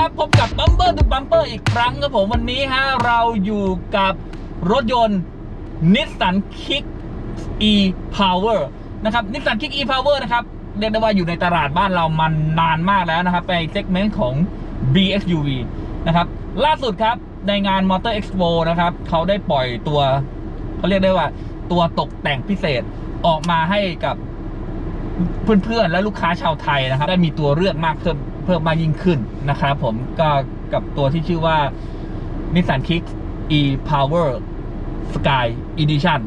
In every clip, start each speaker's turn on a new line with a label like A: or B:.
A: รับเพื่อนๆครับ พบกับบัมเบอร์ดูบัมเปอร์อีกครั้งครับผมวันนี้ฮะเราอยู่กับรถยนต์นิสสันคิก e power นะครับนิสสันคิก e power นะครับ เรียกได้ว่าอยู่ในตลาดบ้านเรามันนานมากแล้วนะครับในเซกเมนต์ของ BXUV นะครับ ล่าสุดครับในงาน Motor Expo นะครับเขาได้ปล่อยตัวเขาเรียกได้ว่าตัวตกแต่งพิเศษออกมาให้กับเพื่อนๆ และลูกค้าชาวไทยนะครับ ได้มีตัวเลือกมากเพิ่ม เพิ่มมากยิ่งขึ้นนะครับผมก็กับตัวที่ชื่อว่า Nissan Kick e Power Sky Edition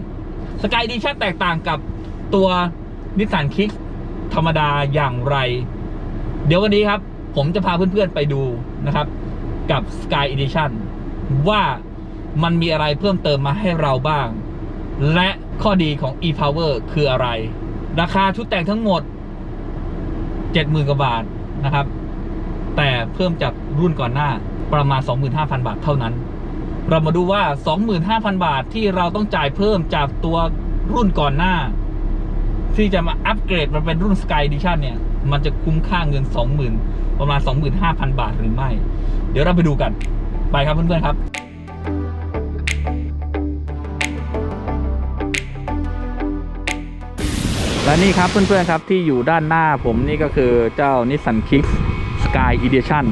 A: Sky Edition แตกต่างกับตัว Nissan Kick ธรรมดาอย่างไร เดี๋ยววันนี้ครับ ผมจะพาเพื่อนๆไปดูนะครับ กับ Sky Edition ว่ามันมีอะไรเพิ่มเติมมาให้เราบ้าง และข้อดีของ e-power คืออะไร ราคาชุดแต่งทั้งหมด 70,000 กว่าบาทนะครับ แต่เพิ่มจากรุ่นก่อนหน้าประมาณ 25,000 บาทเท่านั้น เรามาดูว่า 25,000 บาทที่เราต้องจ่ายเพิ่มจากตัวรุ่นก่อนหน้า ที่จะมาอัปเกรดมาเป็นรุ่น Sky Edition เนี่ย มันจะคุ้มค่าเงิน 20,000 ประมาณ 25,000 บาทหรือไม่ เดี๋ยวเราไปดูกัน ไปครับเพื่อนๆครับและนี่ครับเพื่อนๆครับที่อยู่ด้านหน้าผมนี่ก็คือเจ้า Nissan Kicks Sky Edition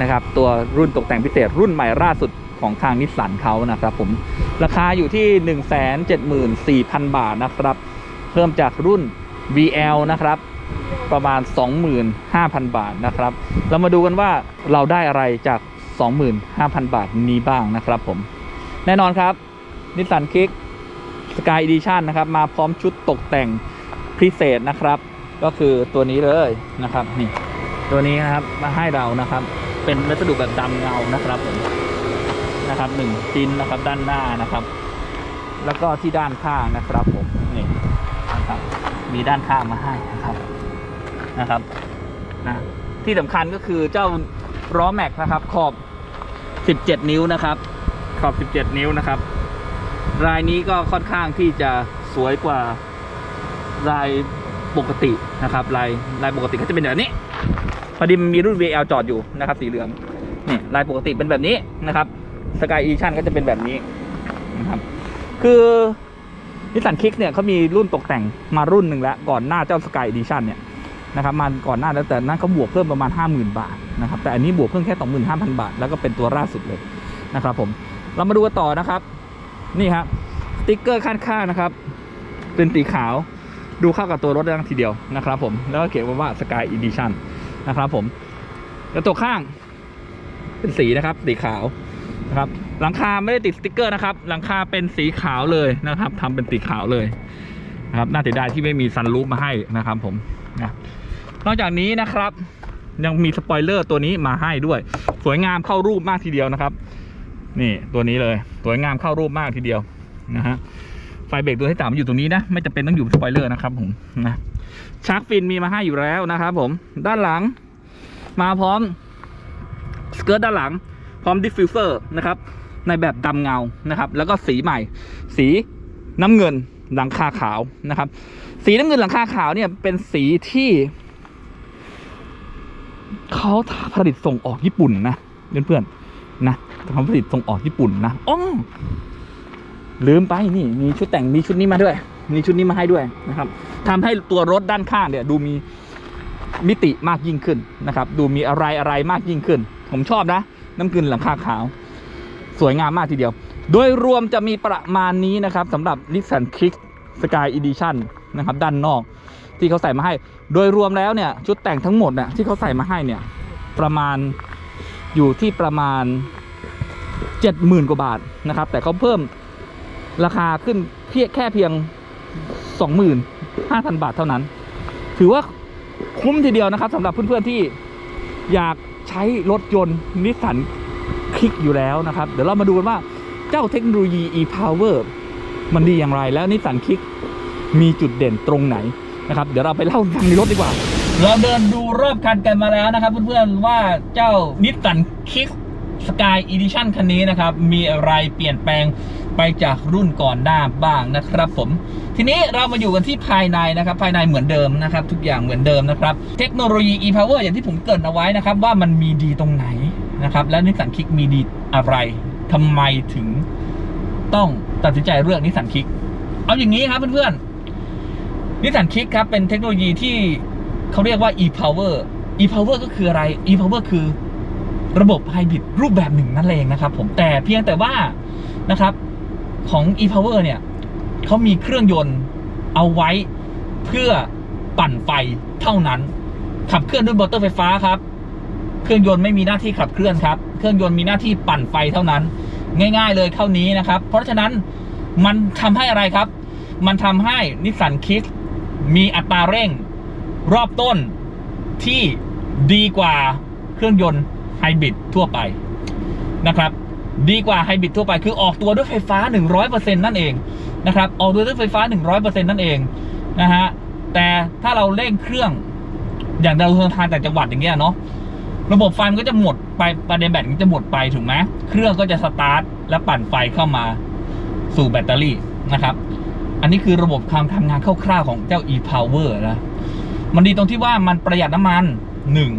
A: นะครับตัวรุ่นตกแต่งพิเศษรุ่นใหม่ล่าสุดของทางนิสสันเขานะครับผมราคาอยู่ที่ 174,000 บาทนะครับ เพิ่มจากรุ่น VL นะครับประมาณ 25,000 บาทนะครับ เรามาดูกันว่าเราได้อะไรจาก 25,000 บาทนี้บ้างนะครับผม แน่นอนครับนิสสันคิก Sky Edition นะครับ มาพร้อมชุดตกแต่งพิเศษนะครับ ก็คือตัวนี้เลยนะครับนี่ ตัวนี้นะครับมาให้เรานะครับ เป็นวัสดุแบบดำเงานะครับผมนะครับหนึ่งชิ้นนะครับด้านหน้านะครับ แล้วก็ที่ด้านข้างนะครับผมนี่นะครับ มีด้านข้างมาให้นะครับนะครับนะที่สำคัญก็คือเจ้าล้อแม็กนะครับ ขอบ 17 นิ้วนะครับ ขอบ 17 นิ้วนะครับ รายนี้ก็ค่อนข้างที่จะสวยกว่ารายปกตินะครับ ลายลายปกติก็จะเป็นแบบนี้ อดีมันมีรุ่น VL จอดอยู่นะครับสีเหลืองนี่ลายปกติเป็นแบบนี้นะครับ Sky Edition ก็จะเป็นแบบนี้นะครับคือนิสสันคิกเนี่ยเขามีรุ่นตกแต่งมารุ่นหนึ่งแล้วก่อนหน้าเจ้า Sky Edition เนี่ยนะครับมาก่อนหน้าแล้วแต่นั้นเขาบวกเพิ่มประมาณ 50,000 บาทนะครับแต่อันนี้บวกเพิ่มแค่ 25,000 บาท แล้วก็เป็นตัวล่าสุดเลยนะครับผมเรามาดูกันต่อนะครับ นี่ครับสติ๊กเกอร์ข้างๆนะครับ เป็นสีขาวดูเข้ากับตัวรถได้ทีเดียวนะครับผมแล้วก็เขียนว่า Sky Edition น นะครับ ผมกระจกข้าง เป็นสีนะครับ สีขาวนะครับ หลังคาไม่ได้ติดสติ๊กเกอร์นะครับ หลังคาเป็นสีขาวเลยนะครับทำเป็นสีขาวเลยนะครับน่าเสียดายที่ไม่มีซันรูฟมาให้นะครับ ผมนะนอกจากนี้นะครับ ยังมีสปอยเลอร์ตัวนี้มาให้ด้วย สวยงามเข้ารูปมากทีเดียวนะครับ นี่ตัวนี้เลย สวยงามเข้ารูปมากทีเดียวนะฮะไฟเบรกตัวที่สามอยู่ตรงนี้นะ ไม่จำเป็นต้องอยู่สปอยเลอร์นะครับผมนะ ชาร์กฟินมีมาให้อยู่แล้วนะครับผมด้านหลัง มาพร้อมสเกิร์ตด้านหลัง พร้อมดิฟฟิวเซอร์นะครับ ในแบบดำเงานะครับ แล้วก็สีใหม่ สีน้ำเงินหลังคาขาวนะครับ สีน้ำเงินหลังคาขาวเนี่ยเป็นสีที่เขาผลิตส่งออกญี่ปุ่นนะเพื่อนๆนะเขาผลิตส่งออกญี่ปุ่นนะอ๋อ ลืมไปนี่มีชุดแต่งมีชุดนี้มาด้วย มีชุดนี้มาให้ด้วยนะครับทำให้ตัวรถด้านข้างเนี่ยดูมีมิติมากยิ่งขึ้นนะครับ ดูมีอะไรอะไรมากยิ่งขึ้น ผมชอบนะ น้ำเงินหลังคาขาว สวยงามมากทีเดียว โดยรวมจะมีประมาณนี้นะครับสำหรับ Nissan Kick Sky Edition นะครับ ด้านนอกที่เขาใส่มาให้ โดยรวมแล้วเนี่ย ชุดแต่งทั้งหมดเนี่ยที่เขาใส่มาให้เนี่ย ประมาณอยู่ที่ประมาณ 70,000 กว่าบาทนะครับ แต่เขาเพิ่ม ราคาขึ้นเพียงแค่เพียง 25,000 บาทเท่านั้น ถือว่าคุ้มทีเดียวนะครับสำหรับเพื่อนๆที่อยากใช้รถยนต์นิสสันคลิกอยู่แล้วนะครับ เดี๋ยวเรามาดูกันว่าเจ้าเทคโนโลยี e-power มันดีอย่างไร แล้วนิสสันคลิกมีจุดเด่นตรงไหนนะครับ เดี๋ยวเราไปเล่าฟังในรถดีกว่า เราเดินดูรอบคันกันมาแล้วนะครับ เพื่อนๆว่าเจ้านิสสันคลิกสกายอีดิชั่นคันนี้นะครับ มีอะไรเปลี่ยนแปลง ไปจากรุ่นก่อนหน้าบ้างนะครับ ผม ทีนี้เรามาอยู่กันที่ภายในนะครับ ภายในเหมือนเดิมนะครับ ทุกอย่างเหมือนเดิมนะครับ เทคโนโลยี e-power อย่างที่ผมเกรินเอาไว้นะครับ ว่ามันมีดีตรงไหนนะครับ และนิสสันคิกมีดีอะไรทำไมถึงต้องตัดสินใจเลือกนิสสันคิกเอาอย่างนี้ครับเพื่อนๆนิสสันคิกครับเป็นเทคโนโลยีที่เขาเรียกว่า e-power e-power ก็คืออะไร e-power คือระบบไฮบริดรูปแบบหนึ่งนั่นเองนะครับ ผมแต่เพียงแต่ว่านะครับ ของ e-power เนี่ยเขามีเครื่องยนต์เอาไว้เพื่อปั่นไฟเท่านั้น ขับเคลื่อนด้วยมอเตอร์ไฟฟ้าครับ เครื่องยนต์ไม่มีหน้าที่ขับเคลื่อนครับ เครื่องยนต์มีหน้าที่ปั่นไฟเท่านั้น ง่าย ๆ เลยเท่านี้นะครับ เพราะฉะนั้นมันทำให้อะไรครับ มันทำให้นิสสันคิกมีอัตราเร่งรอบต้นที่ดีกว่าเครื่องยนต์ไฮบริดทั่วไปนะครับ ดีกว่าไฮบริดทั่วไปคือออกตัวด้วยไฟฟ้า 100%นั่นเองนะครับออกตัวด้วยไฟฟ้า 100%นั่นเองนะฮะแต่ถ้าเราเร่งเครื่องอย่างเราเดินทางแต่จังหวัดอย่างเงี้ยเนาะระบบไฟมันก็จะหมดไปประเด็นแบตมันจะหมดไปถูกไหมเครื่องก็จะสตาร์ทและปั่นไฟเข้ามาสู่แบตเตอรี่นะครับ อันนี้คือระบบการทำงานคร่าวๆของเจ้า e-power นะมันดีตรงที่ว่ามันประหยัดน้ำมันหนึ่ง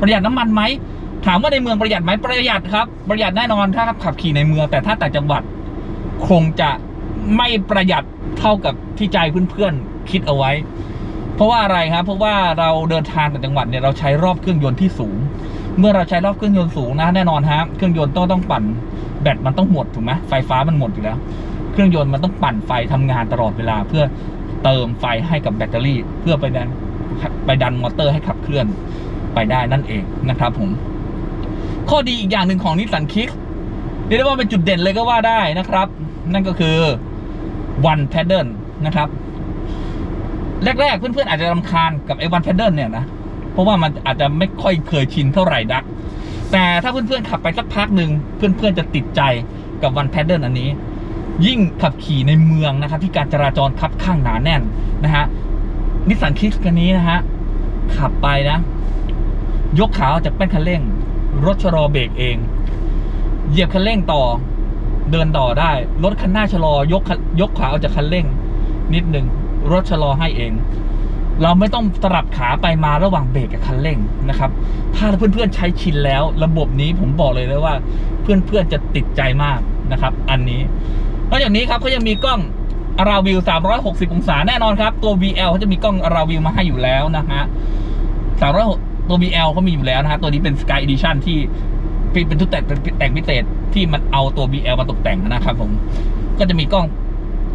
A: ประหยัดน้ำมันไหม ถามว่าในเมืองประหยัดไหมประหยัดครับ ประหยัดแน่นอนถ้าขับขี่ในเมือง แต่ถ้าต่างจังหวัดคงจะไม่ประหยัดเท่ากับที่ใจเพื่อนๆคิดเอาไว้ เพราะว่าอะไรครับ เพราะว่าเราเดินทางต่างจังหวัดเนี่ยเราใช้รอบเครื่องยนต์ที่สูง เมื่อเราใช้รอบเครื่องยนต์สูงนะแน่นอนฮะเครื่องยนต์ต้องต้องปั่นแบตมันต้องหมดถูกไหมไฟฟ้ามันหมดอยู่แล้ว เครื่องยนต์มันต้องปั่นไฟทำงานตลอดเวลา เพื่อเติมไฟให้กับแบตเตอรี่ เพื่อไปดันไปดันมอเตอร์ให้ขับเคลื่อนไปได้นั่นเองนะครับผม ข้อดีอีกอย่างหนึ่งของนิสสันคิกเรียกได้ว่าเป็นจุดเด่นเลยก็ว่าได้นะครับ นั่นก็คือ one paddle นะครับ แรกๆ เพื่อนๆ อาจจะรำคาญกับไอ้ one paddle เนี่ยนะ เพราะว่ามันอาจจะไม่ค่อยเคยชินเท่าไหร่ดัก แต่ถ้าเพื่อนๆ ขับไปสักพักหนึ่งเพื่อนๆ จะติดใจกับ one paddle อันนี้ ยิ่งขับขี่ในเมืองนะครับ ที่การจราจรคับข้างหนาแน่นนะฮะนิสสันคิกคันนี้นะฮะขับไปนะ ยกขาออกจากแป้นคันเร่ง รถชะลอเบรกเอง เหยียบคันเร่งต่อ เดินต่อได้ รถคันหน้าชะลอยกยกขาออกจากคันเร่ง นิดหนึ่งรถชะลอให้เอง เราไม่ต้องสลับขาไปมาระหว่างเบรกกับคันเร่งนะครับ ถ้าเพื่อนๆใช้ชินแล้ว ระบบนี้ผมบอกเลยเลยว่า เพื่อนๆจะติดใจมากนะครับ อันนี้นอกจากนี้ครับเขายังมีกล้องอาราวิว 360 องศาแน่นอนครับ ตัว VL เขาจะมีกล้องอาราวิวมาให้อยู่แล้วนะฮะสามร้อย ตัว BL เขามีอยู่แล้วนะฮะ ตัวนี้เป็น Sky Edition ที่เป็นทุกแต่งเป็นแต่งพิเศษที่มันเอาตัว BL มาตกแต่งนะครับผม ก็จะมีกล้อง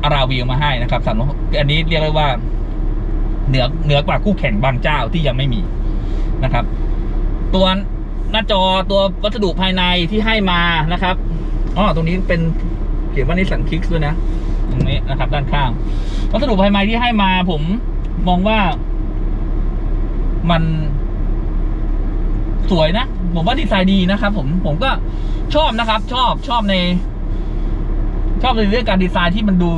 A: อาราวิวมาให้นะครับสามอันนี้เรียกได้ว่า เหนือเหนือกว่าคู่แข่งบางเจ้าที่ยังไม่มีนะครับ ตัวหน้าจอตัววัสดุภายในที่ให้มานะครับอ๋อตรงนี้เป็นเขียนว่านิสสันคิกด้วยนะตรงนี้นะครับ ด้านข้าง วัสดุภายในที่ให้มาผมมองว่ามัน สวยนะ ผมว่าดีไซน์ดีนะครับ ผมผมก็ชอบนะครับ ชอบชอบใน ชอบในเรื่องการดีไซน์ที่มันดู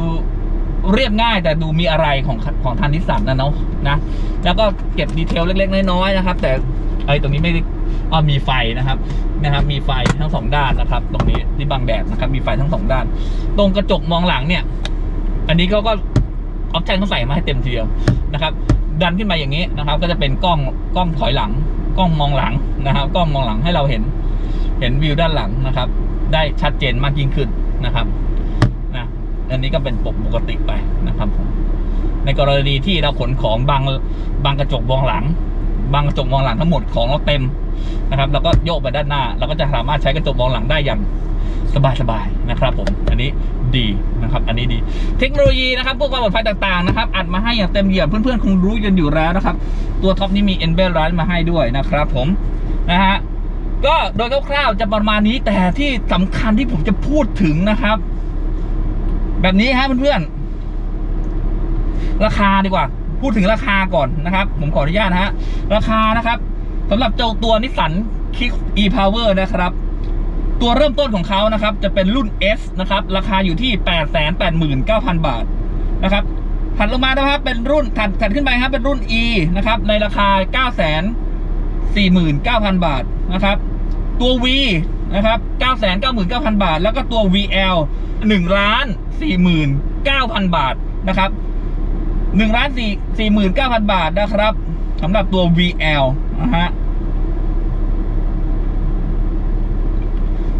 A: เรียบง่าย แต่ดูมีอะไรของของทางนิสสันนะเนาะนะ แล้วก็เก็บดีเทลเล็ก ๆ น้อยๆนะครับ แต่ไอ้ตรงนี้ไม่ได้อ๋อมีไฟนะครับนะครับ มีไฟทั้งสองด้านนะครับ ตรงนี้ที่บังแดดนะครับ มีไฟทั้งสองด้าน ตรงกระจกมองหลังเนี่ย อันนี้เขาก็ออปชั่นเขาใส่มาให้เต็มทีเดียวนะครับ ดันขึ้นมาอย่างนี้นะครับ ก็จะเป็นกล้องกล้องถอยหลัง กล้องมองหลังนะครับ กล้องมองหลังให้เราเห็น เห็นวิวด้านหลังนะครับ ได้ชัดเจนมากยิ่งขึ้นนะครับนะอันนี้ก็เป็นปกปกติไปนะครับผมในกรณีที่เราขนของบางบางกระจกมองหลัง บางกระจกมองหลังทั้งหมดของเราเต็มนะครับเราก็โยกไปด้านหน้า เราก็จะสามารถใช้กระจกมองหลังได้อย่าง สบายๆนะครับผมอันนี้ดีนะครับอันนี้ดี เทคโนโลยีนะครับพวกความปลอดภัยต่างๆนะครับอัดมาให้อย่างเต็มเหยียบเพื่อนๆคงรู้กันอยู่แล้วนะครับ ตัวท็อปนี้มี e n b e l l i g h t มาให้ด้วยนะครับผมนะฮะก็โดยคร่าวๆจะประมาณนี้แต่ที่สำคัญที่ผมจะพูดถึงนะครับ แบบนี้ฮะเพื่อนๆราคาดีกว่า พูดถึงราคาก่อนนะครับ ผมขออนุญาตฮะราคานะครับสำหรับเจ้าตัวนิสสันคิก e-power นะครับ ตัวเริ่มต้นของเขานะครับ จะเป็นรุ่น S นะครับ ราคาอยู่ที่ 889,000 บาทนะครับถัดลงมานะครับ เป็นรุ่นถัดถัดขึ้นไปครับเป็นรุ่น E นะครับ ในราคา 949,000 บาทนะครับ ตัว V นะครับ 999,000 บาท แล้วก็ตัว VL 1ล้าน49,000 บาทนะครับ1ล้าน4 49,000 บาทนะครับสำหรับตัว VL นะฮะ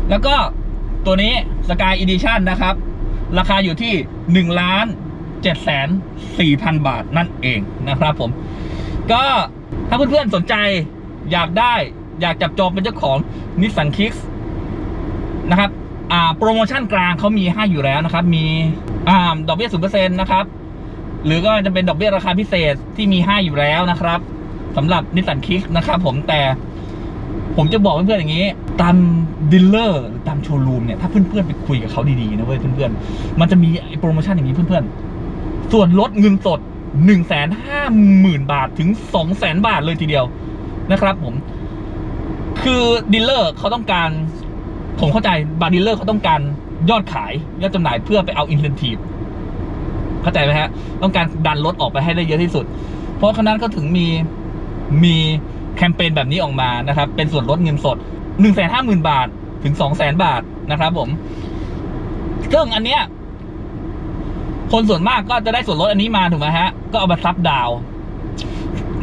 A: แล้วก็ตัวนี้ Sky Edition นะครับ ราคาอยู่ที่ 1 ล้าน7แสน4,000บาทนั่นเองนะครับผม ก็ถ้าเพื่อนๆสนใจอยากได้อยากจับจองเป็นเจ้าของ Nissan Kicks นะครับอ่าโปรโมชั่นกลางเขามีให้อยู่แล้วนะครับ มีอ่าดอกเบี้ยศูนเปอร์เซ็นต์นะครับ หรือก็จะเป็นดอกเบี้ยราคาพิเศษที่มีให้อยู่แล้วนะครับสำหรับ Nissan Kicks นะครับผมแต่ ผมจะบอกเพื่อนๆอย่างนี้ ตามดีลเลอร์หรือตามโชว์รูมเนี่ยถ้าเพื่อนๆไปคุยกับเขาดีๆนะเว้ยเพื่อนๆมันจะมีโปรโมชั่นอย่างนี้เพื่อนๆ ส่วนลดเงินสด1นึ่งแสนห้าหมื่นบาทถึง2องแสนบาทเลยทีเดียวนะครับผม คือดีลเลอร์เขาต้องการ ผมเข้าใจบางดีลเลอร์เขาต้องการยอดขายยอดจำหน่ายเพื่อไปเอาอินเ n น i v e เข้าใจไหมฮะ ต้องการดันรถออกไปให้ได้เยอะที่สุด เพราะฉะนั้นก็ถึงมีมี แคมเปญแบบนี้ออกมานะครับ เป็นส่วนลดเงินสด1นึ่งแสบาทถึง2องแสนบาทนะครับผมซึ่งอันเนี้ยคนส่วนมากก็จะได้ส่วนลดอันนี้มาถูกไหมฮะ ก็เอามาซับดาว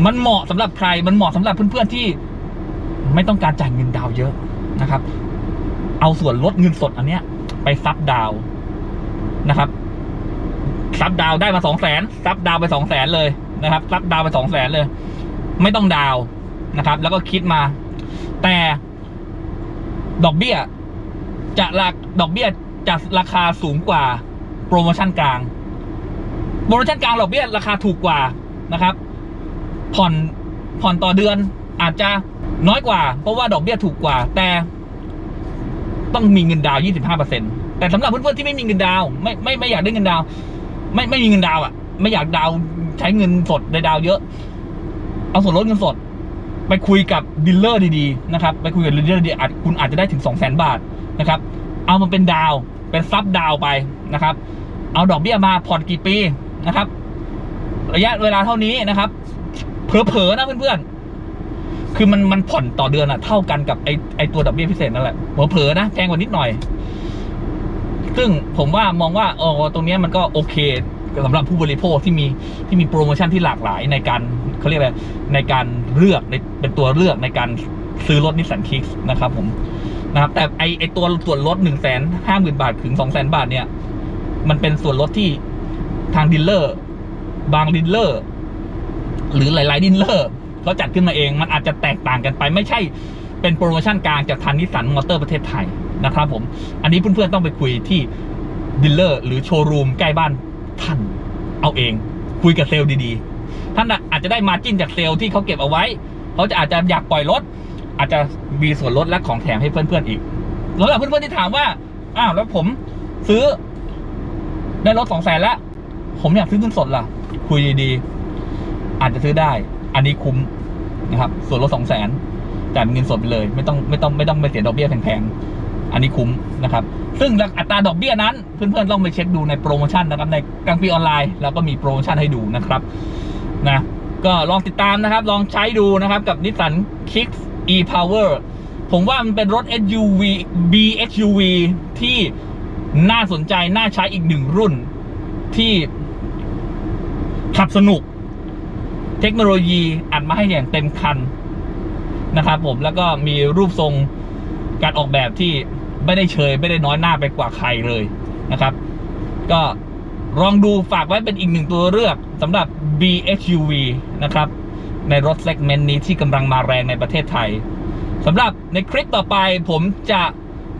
A: มันเหมาะสำหรับใคร มันเหมาะสำหรับเพื่อนๆที่ไม่ต้องการจ่ายเงินดาวเยอะนะครับ เอาส่วนลดเงินสดอันเนี้ย ไปซับดาวนะครับ ซับดาวได้มาสองแสนซับดาวไปสองแสนเลยนะครับ ซับดาวไปสองแสนเลย ไม่ต้องดาว นะครับ แล้วก็คิดมา แต่ดอกเบี้ยจะราดอกเบี้ยจะราคาสูงกว่าโปรโมชั่นกลาง โปรโมชั่นกลางดอกเบี้ยราคาถูกกว่านะครับ ผ่อนผ่อนต่อเดือนอาจจะน้อยกว่า เพราะว่าดอกเบี้ยถูกกว่า แต่ต้องมีเงินดาวน์25%แต่สำหรับเพื่อนๆที่ไม่มีเงินดาวไม่ไม่ไม่อยากได้เงินดาว ไม่ไม่มีเงินดาวอะ ไม่อยากดาวใช้เงินสดในดาวเยอะ เอาส่วนลดเงินสด ไปคุยกับดีลเลอร์ดีๆนะครับไปคุยกับดีลเลอร์ดีๆอาจคุณอาจจะได้ถึง 2 0 0 0 0 0 บาทนะครับเอามาเป็นดาวเป็นซับดาวไปนะครับเอาดอกเบี้ยมาผ่อนกี่ปีนะครับ ระยะเวลาเท่านี้นะครับเผลอๆนะเพื่อนๆคือมันมันผ่อนต่อเดือนอะเท่ากันกับไอไอตัวดอกเบี้ยพิเศษนั่นแหละเผลอๆนะแพงกว่านิดหน่อย ซึ่งผมว่ามองว่าเออตรงเนี้ยมันก็โอเค สำหรับผู้บริโภคที่มีที่มีโปรโมชั่นที่หลากหลายในการเขาเรียกอะไรในการเลือกในเป็นตัวเลือกในการซื้อรถนิสสันคิกนะครับผมนะครับแต่ไอไอตัวส่วนลดหนึ่งแสนห้าหมื่นบาทถึงสองแสนบาทเนี่ย มันเป็นส่วนลดที่ทางดีลเลอร์ บางดีลเลอร์ หรือหลาย ๆดีลเลอร์เขาจัดขึ้นมาเอง มันอาจจะแตกต่างกันไป ไม่ใช่เป็นโปรโมชั่นกลางจากทางนิสสันมอเตอร์ประเทศไทยนะครับผม อันนี้เพื่อน ๆ ต้องไปคุยที่ดีลเลอร์ หรือโชว์รูมใกล้บ้าน ท่านเอาเอง คุยกับเซลล์ดีๆ ท่านอาจจะได้มาจิ้นจากเซลล์ที่เขาเก็บเอาไว้เขาจะอาจจะอยากปล่อยรถ อาจจะมีส่วนลดและของแถมให้เพื่อนๆอีกสำหรับเพื่อนๆที่ถามว่าอ้าวแล้วผมซื้อ ได้รถสองแสนแล้วผมอยากซื้อเงินสดล่ะ คุยดีๆ อาจจะซื้อได้ อันนี้คุ้มนะครับ ส่วนลดสองแสนจ่ายเงินสดไปเลย ไม่ต้องไม่ต้องไม่ต้องไปเสียดอกเบี้ยแพงๆ อันนี้คุ้มนะครับ ซึ่งอัตราดอกเบี้ยนั้น เพื่อนๆต้องไปเช็คดูในโปรโมชั่นนะครับในกลางปีออนไลน์เราก็มีโปรโมชั่นให้ดูนะครับนะก็ลองติดตามนะครับ ลองใช้ดูนะครับกับ Nissan Kicks e-Power ผมว่ามันเป็นรถ SUV BHUV ที่น่าสนใจ น่าใช้อีกหนึ่งรุ่น ที่ขับสนุก เทคโนโลยีอัดมาให้อย่างเต็มคันนะครับผมแล้วก็มีรูปทรงการออกแบบที่ ไม่ได้เชยไม่ได้น้อยหน้าไปกว่าใครเลยนะครับ ก็ลองดูฝากไว้เป็นอีกหนึ่งตัวเลือกสำหรับ BHUV นะครับ ในรถเซกเมนต์นี้ที่กำลังมาแรงในประเทศไทยสำหรับในคลิปต่อไปผมจะ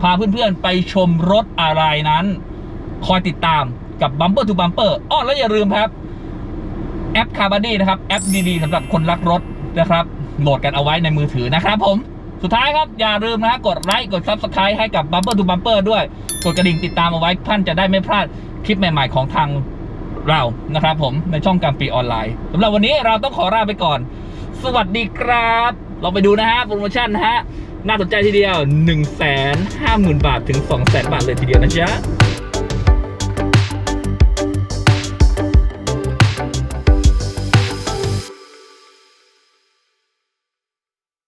A: พาเพื่อนๆไปชมรถอะไรนั้น คอยติดตามกับ Bumper to Bumper อ้อแล้วอย่าลืมครับ แอปคาร์บ d ีนะครับ แอปดีๆสำหรับคนรักรถนะครับ โหลดกันเอาไว้ในมือถือนะครับผม สุดท้ายครับอย่าลืมนะกดไลค์กด Subscribe ให้กับ Bumper to Bumper ด้วย กดกระดิ่งติดตามเอาไว้ท่านจะได้ไม่พลาดคลิปใหม่ ๆ ของทางเรานะครับผมในช่องกางปีออนไลน์สำหรับวันนี้เราต้องขอลาไปก่อน สวัสดีครับ เราไปดูนะฮะโปรโมชั่นนะฮะน่าสนใจทีเดียว 1 5 0 0 0 0 บาทถึง 2 0 0 0 0 0 บาทเลยทีเดียวนะจ๊ะ